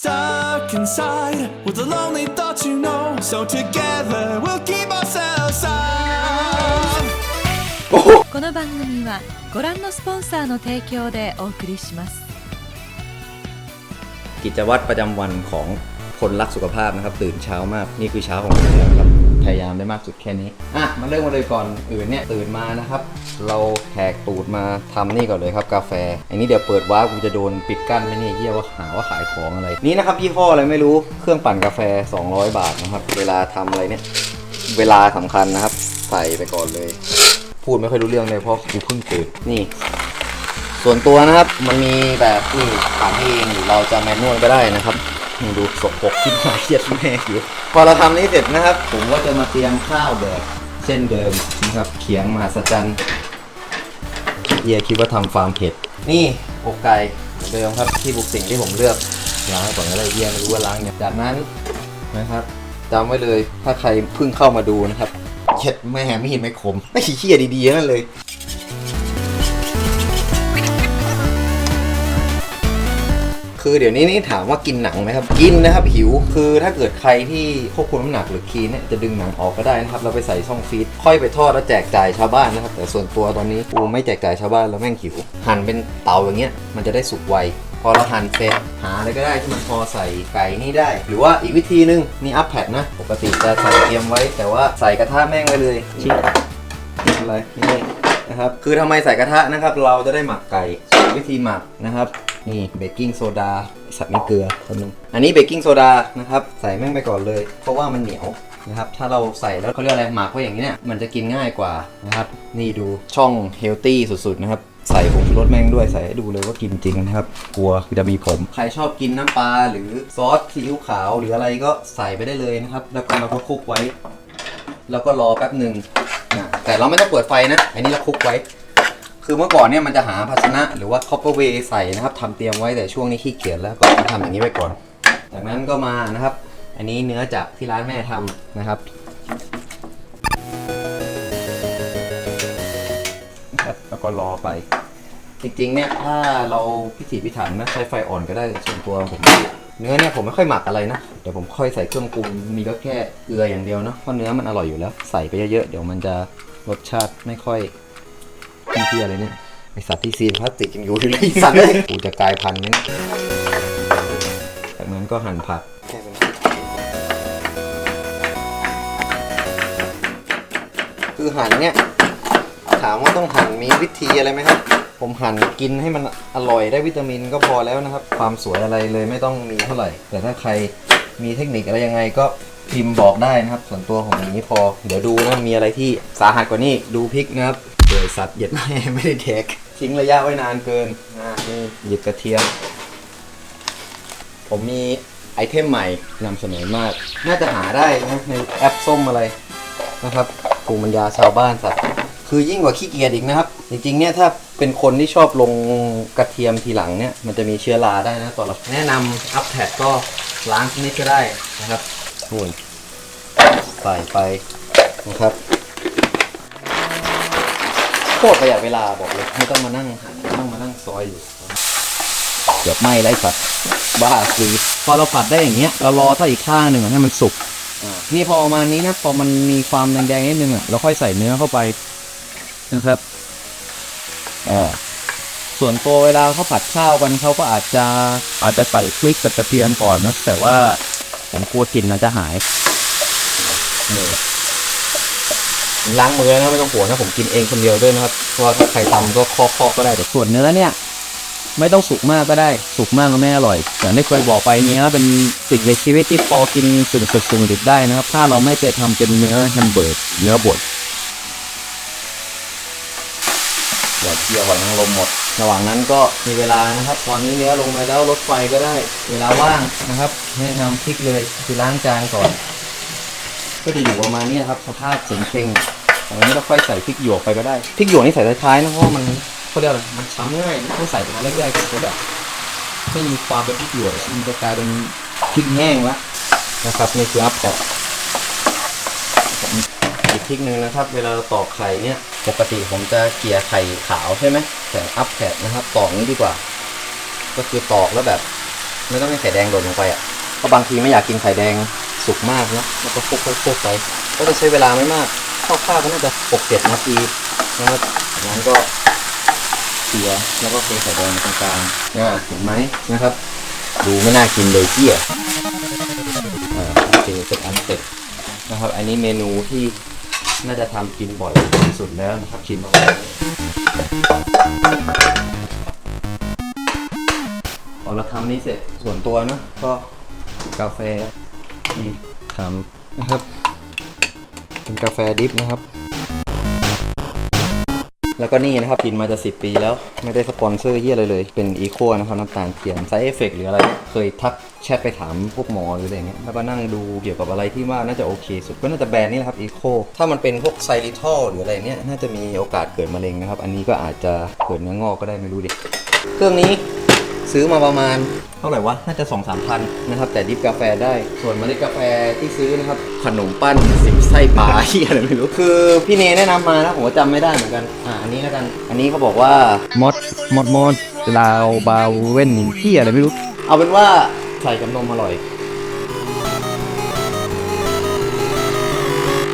Stuck inside with the lonely thoughts you know. So together we'll keep ourselves safe. この番組はご覧のスポンサーの提供でお送りします กิจวัตรประจำวันของคนรักสุขภาพนะครับ ตื่นเช้ามากนี่คือเช้าของผมแล้วครับ พยายามได้มากสุดแค่นี้ อะ มาเริ่มมาเลยก่อนอื่นเนี่ยตื่นมานะครับ เราแหกตูดมาทำนี่ก่อนเลยครับกาแฟ อันนี้เดี๋ยวเปิดว้าร์ปกูจะโดนปิดกั้นไหมนี่เฮียว่าหาว่าขายของอะไร นี่นะครับยี่ห้ออะไรไม่รู้ เครื่องปั่นกาแฟ 200 บาทนะครับ เวลาทำอะไรเนี่ย เวลาสำคัญนะครับ ใส่ไปก่อนเลย พูดไม่ค่อยรู้เรื่องเลยเพราะกูเพิ่งตื่นนี่ส่วนตัวนะครับมันมีแบบนี่ปั่นเองหรือเราจะแมนนวลก็ได้นะครับ นี่ดูสกปรกที่มาเครียดแม่อยู่พอเราทำนี้เสร็จนะครับ ผมก็จะมาเตรียมข้าวแบบเช่นเดิมนะครับเขียงมหัศจรรย์เฮียคิดว่าทำฟาร์มเผ็ดนี่อกไก่เดิมครับที่บุกสิ่งที่ผมเลือกล้างก่อนก็ได้เฮียไม่รู้ว่าล้างเนี่ยจากนั้นนะครับจำไว้เลยถ้าใครเพิ่งเข้ามาดูนะครับเช็ดไม่มไม่เห็นไม่ขมไม่ขี้เกียจดีๆนั่นเลย คือเดี๋ยวนี้นี่ถามว่ากินหนังไหมครับ กินนะครับหิว คือถ้าเกิดใครที่ควบคุมน้ำหนักหรือคีนเนี่ยจะดึงหนังออกก็ได้นะครับ เราไปใส่ช่องฟีดค่อยไปทอดแล้วแจกจ่ายชาวบ้านนะครับ แต่ส่วนตัวตอนนี้กูไม่แจกจ่ายชาวบ้านแล้วแม่งหิว หั่นเป็นเตาอย่างเงี้ยมันจะได้สุกไวพอเราหั่นเสร็จหาอะไรก็ได้ที่มันพอใส่ไก่นี่ได้ หรือว่าอีกวิธีนึงนี่อัพแพดนะ ปกติจะใส่เตรียมไว้ แต่ว่าใส่กระทะแม่งไว้เลยชิอะไรนี่นะครับคือทำไมใส่กระทะนะครับ เราจะได้หมักไก่วิธีหมักนะครับ นี่เบกกิ้งโซดาสัตว์ไม่เกลือคนนึงอันนี้เบกกิ้งโซดานะครับใส่แม่งไปก่อนเลย เพราะว่ามันเหนียวนะครับถ้าเราใส่แล้วเขาเรียกอะไรหมักไว้อย่างนี้เนี่ยมันจะกินง่ายกว่านะครับนี่ดูช่องเฮลตี้สุดๆนะครับใส่ผงชูรสแม่งด้วยใส่ให้ดูเลยว่ากินจริงนะครับ กลัวจะมีผม ใครชอบกินน้ำปลาหรือซอสซีอิ๊วขาวหรืออะไรก็ใส่ไปได้เลยนะครับ แล้วก็เราก็คลุกไว้ แล้วก็รอแป๊บหนึ่งนะแต่เราไม่ต้องเปิดไฟนะ อันนี้เราคลุกไว้ คือเมื่อก่อนเนี่ยมันจะหาภาชนะหรือว่าคอปเปอร์เวใส่นะครับทำเตรียมไว้แต่ช่วงนี้ขี้เกียจแล้วก็ทำอย่างนี้ไว้ก่อน จากนั้นก็มานะครับ อันนี้เนื้อจากที่ร้านแม่ทำนะครับครับแล้วก็รอไป จริงๆเนี่ยถ้าเราพิถีพิถันนะใช้ไฟอ่อนก็ได้ส่วนตัวผมเนื้อเนี่ยผมไม่ค่อยหมักอะไรนะ เดี๋ยวผมค่อยใส่เครื่องปรุงมีก็แค่เกลืออย่างเดียวเนาะเพราะเนื้อมันอร่อยอยู่แล้ว ใส่ไปเยอะๆเดี๋ยวมันจะรสชาติไม่ค่อย พี่เพี้ยอะไรเนี่ยไอสัตว์ที่ซีนพลาสติกยังอยู่อยู่เลยไอ้สัตว์เลยกูจะกลายพันธุ์นี้จากนั้นก็หั่นผักแค่เป็นคือหั่นเนี่ยถามว่าต้องหั่นมีวิธีอะไรไหมครับ ผมหั่นกินให้มันอร่อยได้วิตามินก็พอแล้วนะครับ ความสวยอะไรเลยไม่ต้องมีเท่าไหร่ แต่ถ้าใครมีเทคนิคอะไรยังไงก็พิมพ์บอกได้นะครับ ส่วนตัวของอย่างนี้พอ เดี๋ยวดูนะมีอะไรที่สาหัสกว่านี้ดูพริกนะครับ เดยสัตว์เหยียดแม่ไม่ได้แดกทิ้งระยะไว้นานเกินอ่านี่หยิบกระเทียม ผมมีไอเทมใหม่นำเสนอมาก น่าจะหาได้นะในแอปส้มอะไรนะครับภูมิปัญญาชาวบ้านสัตว์คือยิ่งกว่าขี้เกียจอีกนะครับ จริงๆเนี่ยถ้าเป็นคนที่ชอบลงกระเทียมทีหลังเนี่ยมันจะมีเชื้อราได้นะต่อเราแนะนำอัพแพดก็ล้างนิดก็ได้นะครับนู่นใส่ไปนะครับ โคตรประหยัดเวลาบอกเลยไม่ต้องมานั่งหั่นไม่ต้องมานั่งซอยอยู่เกือบไหม้ไร้สัตว์บ้าคือพอเราผัดได้อย่างเงี้ยเรารอถ้าอีกข้างหนึ่งให้มันสุกนี่พอประมาณนี้นะพอมันมีความแดงๆนิดนึงอะเราค่อยใส่เนื้อเข้าไปนะครับอ่าส่วนตัวเวลาเขาผัดข้าวกันเขาก็อาจจะอาจจะใส่พริกกับกระเทียมก่อนนะแต่ว่าผมกลัวกลิ่นมันจะหายนี่ ล้างมือนะไม่ต้องห่วงนะผมกินเองคนเดียวด้วยนะครับเพราะว่าถ้าใครทำก็คอกๆก็ได้แต่ส่วนเนื้อเนี่ย ไม่ต้องสุกมากก็ได้สุกมากก็ไม่อร่อยอย่างที่เคยบอกไปเนื้อเป็นสิ่งในชีวิตที่พอกินสุดสุดสุดดิบได้นะครับ ถ้าเราไม่ไปทำเป็นเนื้อแฮมเบอร์กเนื้อบดหยอดเกี๊ยวหอยนางรมหมด ระหว่างนั้นก็มีเวลานะครับ ตอนนี้เนื้อลงไปแล้วลดไฟก็ได้ เวลาว่างนะครับให้ทำพริกเลยคือล้างจานก่อน ก็จะอยู่ประมาณนี้ครับสภาพเซ็งๆ ตอนนี้เราค่อยใส่พริกหยวกไปก็ได้พริกหยวกนี่ใส่ท้ายๆนะเพราะมันเขาเรียกอะไรมันช้ำง่ายต้องใส่ไปแรกๆก็แบบไม่มีความเป็นพริกหยวกมันจะกลายเป็นพริกแห้งละนะครับนี่คืออัพแพดอีกพริกหนึ่งนะครับ เวลาเราตอกไข่เนี่ยปกติผมจะเกลี่ยไข่ขาวใช่ไหมแต่อัพแพดนะครับตอกนี้ดีกว่า ก็คือตอกแล้วแบบ ไม่ต้องให้ไข่แดงหล่นลงไปอะเพราะบางทีไม่อยากกินไข่แดงสุกมากนะแล้วก็คลุกๆคลุกๆไปก็จะใช้เวลาไม่มาก คร่าวๆก็น่าจะหกเจ็ดนาทีนะครับจากนั้นก็เคี่ยแล้วก็เทไข่แดงตรงกลางนะเห็นไหมนะครับ ดูไม่น่ากินเลยเกี้ยอ่าโอเคเสร็จอันเสร็จนะครับ อันนี้เมนูที่น่าจะทำกินบ่อยที่สุดแล้วนะครับกินบ่อยพอเราทำนี้เสร็จส่วนตัวเนอะก็กาแฟนี่ทำนะครับ เป็นกาแฟดิฟนะครับ แล้วก็นี่นะครับกินมาจะสิปีแล้วไม่ได้สปอนเซอร์เยี่ยอะไรเลย เป็นอีโคนะครับน้ำตาลเทียมไซเอฟเฟกหรืออะไร เคยทักแชทไปถามพวกหมอหรืออะไรเงี้ยแล้วก็นั่งดูเกี่ยวกับอะไรที่ว่าน่าจะโอเค สุดก็น่าจะแบรนด์นี้แหละครับอีโคถ้ามันเป็นพวกไซริทอลหรืออะไรเนี่ยน่าจะมีโอกาสเกิดมะเร็งนะครับ อันนี้ก็อาจจะเกิดเนื้องอกก็ได้ไม่รู้ดิเครื่องนี้ ซื้อมาประมาณเท่าไหร่วะ น่าจะ2 3พันนะครับ แต่ดิฟกาแฟได้ ส่วนเมล็ดกาแฟที่ซื้อนะครับ ขนมปั้นสิบไส้ปลาที่อะไรไม่รู้ คือพี่เนแนะนำมานะผมก็จำไม่ได้เหมือนกัน อ่าอันนี้แล้วกัน อันนี้เขาบอกว่า มดมดมดลาวบาวเว่นที่อะไรไม่รู้ เอาเป็นว่าใส่กับนมอร่อย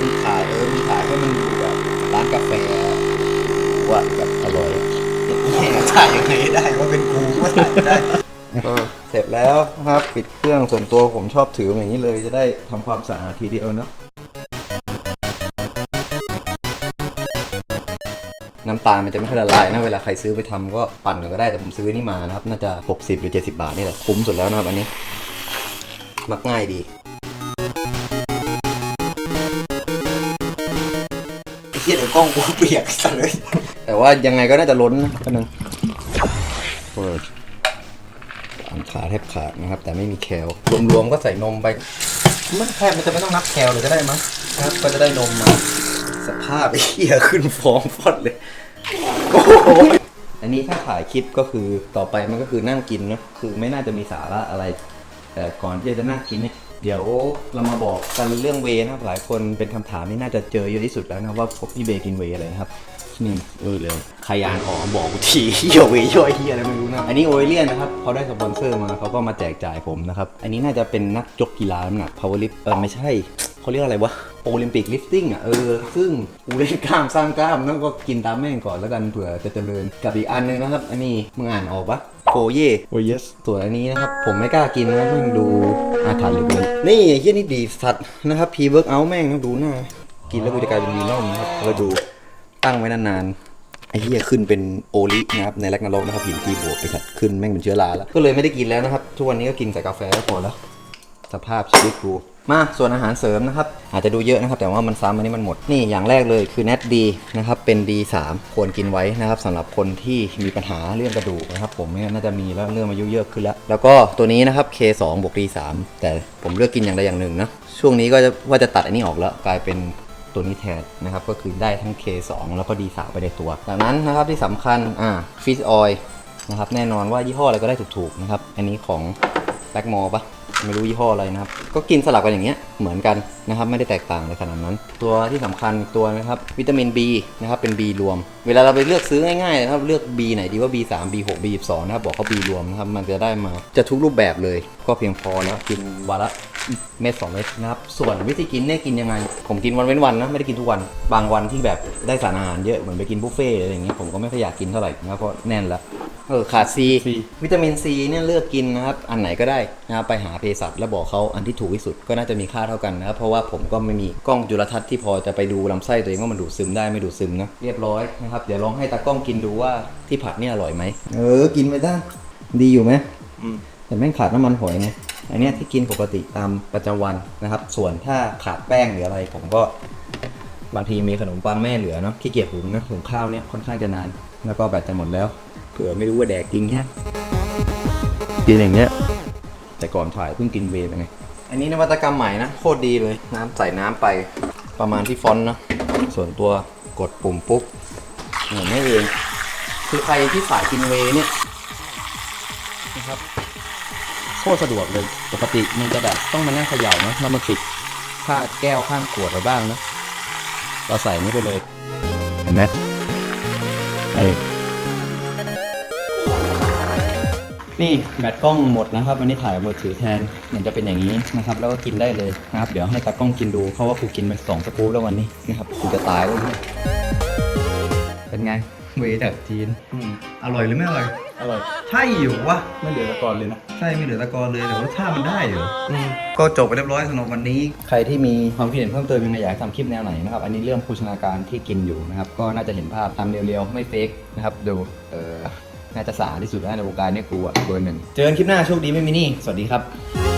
มีขายเออ มีขายให้มันดูแบบร้านกาแฟว่าแบบอร่อยถ่ายยังไงได้ ได้ก็เสร็จแล้วนะครับปิดเครื่องส่วนตัวผมชอบถืออย่างนี้เลยจะได้ทำความสะอาดทีเดียวเนาะน้ำตาลมันจะไม่ค่อยละลายนะเวลาใครซื้อไปทำก็ปั่นกันก็ได้แต่ผมซื้อนี่มานะครับ น่าจะ 60 หรือ 70 บาทนี่แหละคุ้มสุดแล้วนะครับอันนี้ มักง่ายดีไอ้เหี้ยเดี๋ยวกล้องกูเปียกสัเลย แต่ว่ายังไงก็น่าจะล้นนะก็นึงเปิด ขาแทบขาดนะครับ แต่ไม่มีแคลรวมๆก็ใส่นมไปมันแทบมันจะไม่ต้องนับแคลเลยก็ได้มั้งครับก็จะได้นมมา สภาพไอ้เหี้ยขึ้นฟองฟอดเลยโอ้โหอันนี้ถ้าถ่ายคลิปก็คือต่อไปมันก็คือนั่งกินนะคือไม่น่าจะมีสาระอะไร แต่ก่อนที่จะนั่งกินเนี่ยเดี๋ยวเรามาบอกกันเรื่องเวนะครับหลายคนเป็นคำถามที่น่าจะเจอเยอะที่สุดแล้วนะว่าพบพี่เบกินเวอะไรนะครับนี่เออเลยใครอ่านออกบอกกูทีเหี้ยเวย์ย่อยเหี้ยอะไรไม่รู้นะ อันนี้โอเลียนนะครับเขาได้สปอนเซอร์มาเขาก็มาแจกจ่ายผมนะครับ อันนี้น่าจะเป็นนักยกกีฬาน้ำหนัก power lift เออไม่ใช่เขาเรียกอะไรวะโอลิมปิกลิฟติ้งอะเออ ซึ่งกูเล่นกล้ามสร้างกล้ามนั่นก็กินตามแม่งก่อนแล้วกันเผื่อจะเจริญกับอีกอันหนึงนะครับ อันนี้มึงอ่านออกปะโคเย่โอ้ย yes ส่วนอันนี้นะครับ ผมไม่กล้ากินนะเพิ่งดูอาถรรพ์เหลยเกินนี่ไอ้เฮียนี่ดีสัตว์นะครับพีเวิร์กเอาแม่งต้องดูหน้ากินแล้วกูจะกลายเป็นวีนอมนะครับแล้วดู ตั้งไว้นานๆไอ้เหี้ยขึ้นเป็นโอลินะครับในแรกนรกนะครับหินตีบวกไปสัตว์ขึ้นแม่งเป็นเชื้อราแล้ว ก็เลยไม่ได้กินแล้วนะครับ ทุกวันนี้ก็กินใส่กาแฟก็พอแล้ว สภาพชีวิตกูมาส่วนอาหารเสริมนะครับ อาจจะดูเยอะนะครับ แต่ว่ามันซ้ำอันนี้มันหมด นี่อย่างแรกเลยคือ net D นะครับ เป็น D3 ควรกินไว้นะครับสำหรับคนที่มีปัญหาเรื่องกระดูกนะครับ ผมเนี่ยน่าจะมีแล้วเรื่องอายุเยอะขึ้นแล้ว แล้วก็ตัวนี้นะครับ K2 บวก D3 แต่ผมเลือกกินอย่างใดอย่างหนึ่งนะช่วงนี้ก็จะว่าจะตัดอันนี้ออกแล้ว กลายเป็น ตัวนี้แทนนะครับก็คือได้ทั้ง K2 แล้วก็ D3 ไปในตัว จากนั้นนะครับที่สำคัญอ่าฟิชออยนะครับแน่นอนว่ายี่ห้ออะไรก็ได้ถูกๆนะครับอันนี้ของแบ็กมอปะไม่รู้ยี่ห้ออะไรนะครับ ก็กินสลับกันอย่างเงี้ยเหมือนกันนะครับ ไม่ได้แตกต่างเลยขนาดนั้น ตัวที่สำคัญตัวนะครับวิตามิน B นะครับเป็น B รวม เวลาเราไปเลือกซื้อง่ายๆนะครับเลือก B ไหนดีว่า B3 B6 B12 นะครับบอกเขา B รวมนะครับมันจะได้มาจะทุกรูปแบบเลย ก็เพียงพอแล้วกินวันละ เม็ดสองเม็ดนะครับ ส่วนวิธีกินเนี่ยกินยังไง ผมกินวันเว้นวันนะ ไม่ได้กินทุกวัน บางวันที่แบบได้สารอาหารเยอะ เหมือนไปกินบุฟเฟ่ต์อะไรอย่างเงี้ยผมก็ไม่ค่อยอยากกินเท่าไหร่นะครับเพราะแน่นแล้วเออขาดซี C วิตามินซีเนี่ยเลือกกินนะครับ อันไหนก็ได้นะครับไปหาเภสัชแล้วบอกเขาอันที่ถูกที่สุดก็น่าจะมีค่าเท่ากันนะครับ เพราะว่าผมก็ไม่มีกล้องจุลทรรศน์ที่พอจะไปดูลำไส้ตัวเองว่ามันดูดซึมได้ไม่ดูดซึมนะเรียบร้อยนะครับเดี๋ยวลองให้ตากล้องกินดูว่าที่ผัดเนี่ยอร่อยไหมเออกินไปได้ดีอยู่ไหมแต่แม่งขาดน้ำมันหอยไง อันเนี้ยที่กินปกติตามประจำวันนะครับ ส่วนถ้าขาดแป้งหรืออะไรผมก็บางทีมีขนมปังแม่เหลือเนาะขี้เกียจหุงนะหุงข้าวเนี่ยค่อนข้างจะนาน แล้วก็แบตจะหมดแล้วเผื่อไม่รู้ว่าแดกจริงแค่กินอย่างเงี้ยแต่ก่อนถ่ายเพิ่งกินเวย์ไปไงอันนี้นวัตกรรมใหม่นะโคตรดีเลยน้ำใส่น้ำไปประมาณที่ฟอนต์นะส่วนตัวกดปุ่มปุ๊บเหมือนไม่เองคือใครที่สายกินเวย์เนี่ยนะครับโคตรสะดวกเลย ปกติมันจะแบบต้องมานั่งเขย่านะแล้วมันปิดค่าแก้วข้างขวดไว้บ้างนะ เราใส่นี้ไปเลย เห็นไหมไอ้นี่แบตกล้องหมดนะครับวันนี้ถ่ายมือถือแทนมันจะเป็นอย่างนี้นะครับ แล้วก็กินได้เลยนะครับ เดี๋ยวให้ตากล้องกินดูเพราะว่ากูกินไปสองสกู๊ปแล้ววันนี้นะครับกูจะตายแล้วเนี่ยเป็นไงเวจากจีนอร่อยหรือไม่อร่อย อร่อย ใช่อยู่วะไม่เหลือตะกอนเลยนะ ใช่ไม่เหลือตะกอนเลยแต่รสชาติมันได้อยู่ก็จบไปเรียบร้อยสำหรับวันนี้ ใครที่มีความคิดเห็นเพิ่มเติมยังไงอยากให้ทำคลิปแนวไหนนะครับ อันนี้เรื่องโภชนาการที่กินอยู่นะครับ ก็น่าจะเห็นภาพทำเรียวๆ ไม่เฟกนะครับดูเออน่าจะสะอาดที่สุดแล้วในวงการเนี่ยกูอะเบอร์หนึ่งเจอกันคลิปหน้าโชคดีไม่มีหนี่ สวัสดีครับ